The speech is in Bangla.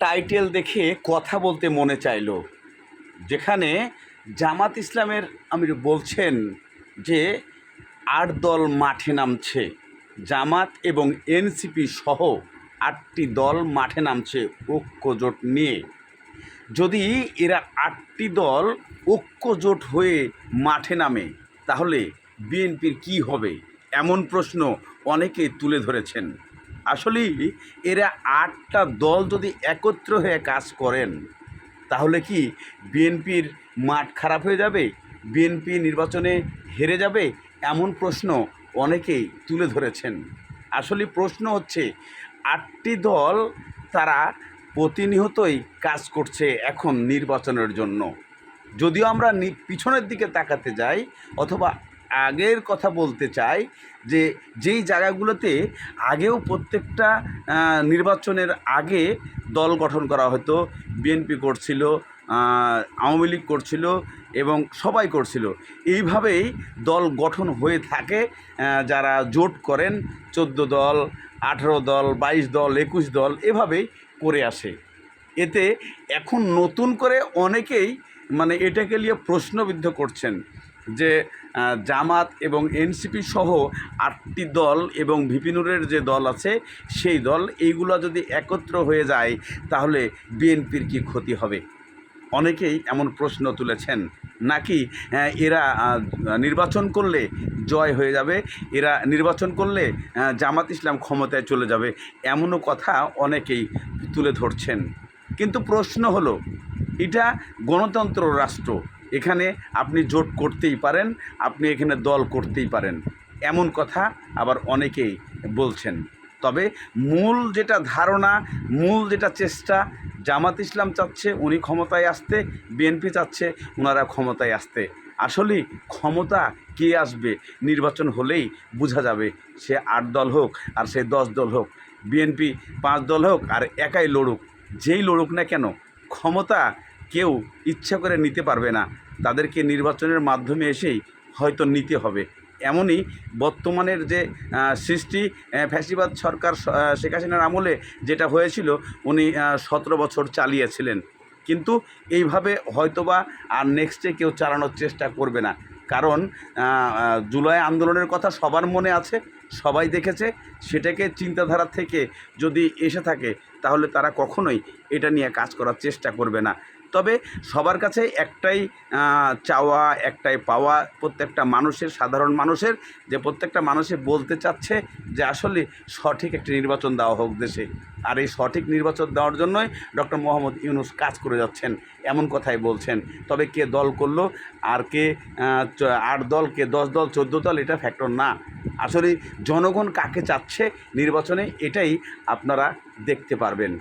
টাইটেল দেখে কথা বলতে মনে চাইলো, যেখানে জামাত ইসলামের আমির বলছেন যে, আট দল মাঠে নামছে, জামাত এবং এনসিপি সহ আটটি দল মাঠে নামছে ঐক্যজোট নিয়ে। যদি এরা আটটি দল ঐক্যজোট হয়ে মাঠে নামে, তাহলে বিএনপির কি হবে? এমন প্রশ্ন অনেকে তুলে ধরেছেন। আসলেই এরা আটটা দল যদি একত্র হয়ে কাজ করেন, তাহলে কি বিএনপির মাঠ খারাপ হয়ে যাবে? বিএনপি নির্বাচনে হেরে যাবে? এমন প্রশ্ন অনেকেই তুলে ধরেছেন। আসলে প্রশ্ন হচ্ছে, আটটি দল তারা প্রতিনিয়তই কাজ করছে এখন নির্বাচনের জন্য। যদিও আমরা পিছনের দিকে তাকাতে যাই, অথবা আগের কথা বলতে চাই যে যেই জায়গাগুলোতে আগেও প্রত্যেকটা নির্বাচনের আগে দল গঠন করা হতো বিএনপি করছিল আওয়ামী লীগ করছিল এবং সবাই করছিল। এইভাবেই দল গঠন হয়ে থাকে যারা জোট করেন, চোদ্দ দল, আঠেরো দল, বাইশ দল, একুশ দল, এভাবেই করে আসে। এতে এখন নতুন করে অনেকেই মানে এটাকে নিয়ে প্রশ্নবিদ্ধ করছেন। যে জামাত এবং এনসিপি সহ আটটি দল এবং ভিপিনুরের যে দল আছে, সেই দল এইগুলো যদি একত্র হয়ে যায়, তাহলে বিএনপির কি ক্ষতি হবে? অনেকেই এমন প্রশ্ন তুলেছেন। নাকি এরা নির্বাচন করলে জয় হয়ে যাবে, এরা নির্বাচন করলে জামাত ইসলাম ক্ষমতায় চলে যাবে, এমনও কথা অনেকেই তুলে ধরছেন। কিন্তু প্রশ্ন হলো, এটা গণতন্ত্র রাষ্ট্র এখানে আপনি জোট করতেই পারেন, আপনি এখানে দল করতেই পারেন। এমন কথা আবার অনেকেই বলছেন। তবে মূল যেটা ধারণা, মূল যেটা চেষ্টা, জামাত ইসলাম চাচ্ছে উনি ক্ষমতায় আসতে, বিএনপি চাচ্ছে ওনারা ক্ষমতায় আসতে। আসলে ক্ষমতা কে আসবে? নির্বাচন হলেই বোঝা যাবে সে আট দল হোক আর সে দশ দল হোক। বিএনপি পাঁচ দল হোক আর একাই লড়ুক। যেই লড়ুক না কেন, ক্ষমতা কেউ ইচ্ছা করে নিতে পারবে না। তাদেরকে নির্বাচনের মাধ্যমে এসেই হয়তো নিতে হবে। এমনই বর্তমানের যে সৃষ্টি ফ্যাসিবাদ সরকার শেখ হাসিনার আমলে যেটা হয়েছিল, উনি সতেরো বছর চালিয়েছিলেন। কিন্তু এইভাবে হয়তোবা আর নেক্সটে কেউ চালানোর চেষ্টা করবে না। কারণ জুলাই আন্দোলনের কথা সবার মনে আছে, সবাই দেখেছে। সেটাকে চিন্তাধারা থেকে যদি এসে থাকে, তাহলে তারা কখনোই এটা নিয়ে কাজ করার চেষ্টা করবে না। তবে সবার কাছে একটাই চাওয়া, একটাই পাওয়া প্রত্যেকটা মানুষের, সাধারণ মানুষের যে প্রত্যেকটা মানুষে বলতে চাচ্ছে যে আসলে সঠিক একটি নির্বাচন দেওয়া হোক দেশে। আর এই সঠিক নির্বাচন দেওয়ার জন্যই ডক্টর মোহাম্মদ ইউনুস কাজ করে যাচ্ছেন, এমন কথাই বলছেন। তবে কে দল করল আর কে আট দল কে, দশ দল, চোদ্দ দল, এটা ফ্যাক্টর না। আসলে জনগণ কাকে চাচ্ছে নির্বাচনে, এটাই আপনারা দেখতে পারবেন।